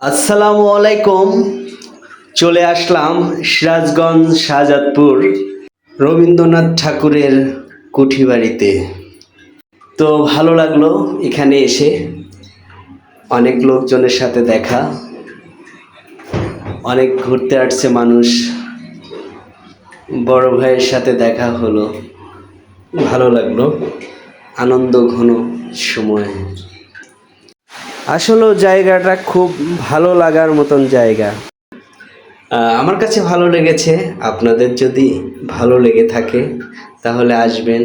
আসসালামু আলাইকুম। চলে আসলাম সিরাজগঞ্জ শাহজাদপুর রবীন্দ্রনাথ ঠাকুরের কুঠি বাড়িতে তো ভালো লাগল এখানে এসে। অনেক লোকজনের সাথে দেখা। অনেক ঘুরতে আসছে মানুষ। বড় ভাইয়ের সাথে দেখা হলো। ভালো লাগল। আনন্দ ঘন সময়। আসলে জায়গাটা খুব ভালো লাগার মতন জায়গা। আমার কাছে ভালো লেগেছে। আপনাদের যদি ভালো লেগে থাকে, তাহলে আসবেন।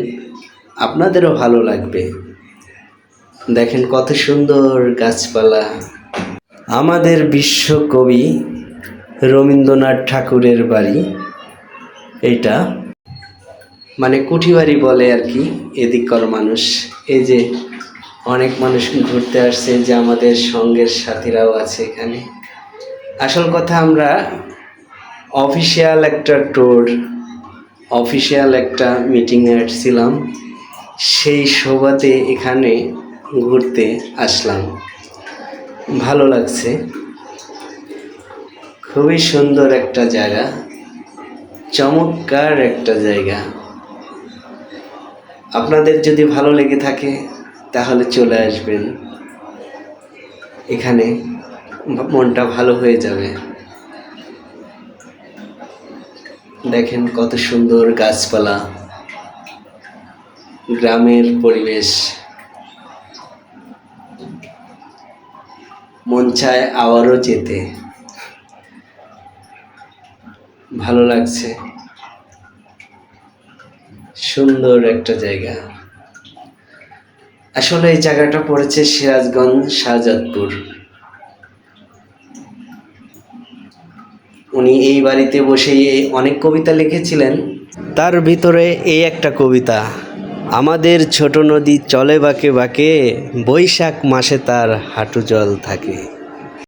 আপনাদেরও ভালো লাগবে। দেখেন কত সুন্দর গাছপালা। আমাদের বিশ্বকবি রবীন্দ্রনাথ ঠাকুরের বাড়ি। এটা মানে কুঠিবাড়ি বলে আর কি, এদিককার মানুষ। এই যে অনেক মানুষ ঘুরতে আসছে যে আমাদের সঙ্গের সাথীরাও আছে এখানে। আসল কথা আমরা অফিসিয়াল একটা ট্যুর অফিসিয়াল একটা মিটিংয়ে আসছিলাম। সেই শোভাতে এখানে ঘুরতে আসলাম। ভালো লাগছে। খুবই সুন্দর একটা জায়গা। চমৎকার একটা জায়গা। আপনাদের যদি ভালো লেগে থাকে তাহলে চলে আসবেন। এখানে মনটা ভালো হয়ে যাবে। দেখেন কত সুন্দর গাছপালা। গ্রামের পরিবেশ। মন চায় আবারও যেতে। ভালো লাগছে। সুন্দর একটা জায়গা। আসলে এই জায়গাটা পড়েছে সিরাজগঞ্জ, শাহজাদপুর। উনি এই বাড়িতে বসেই এই অনেক কবিতা লিখেছিলেন। তার ভিতরে এই একটা কবিতা, আমাদের ছোট নদী চলে বাঁকে বাঁকে, বৈশাখ মাসে তার হাঁটু জল থাকে।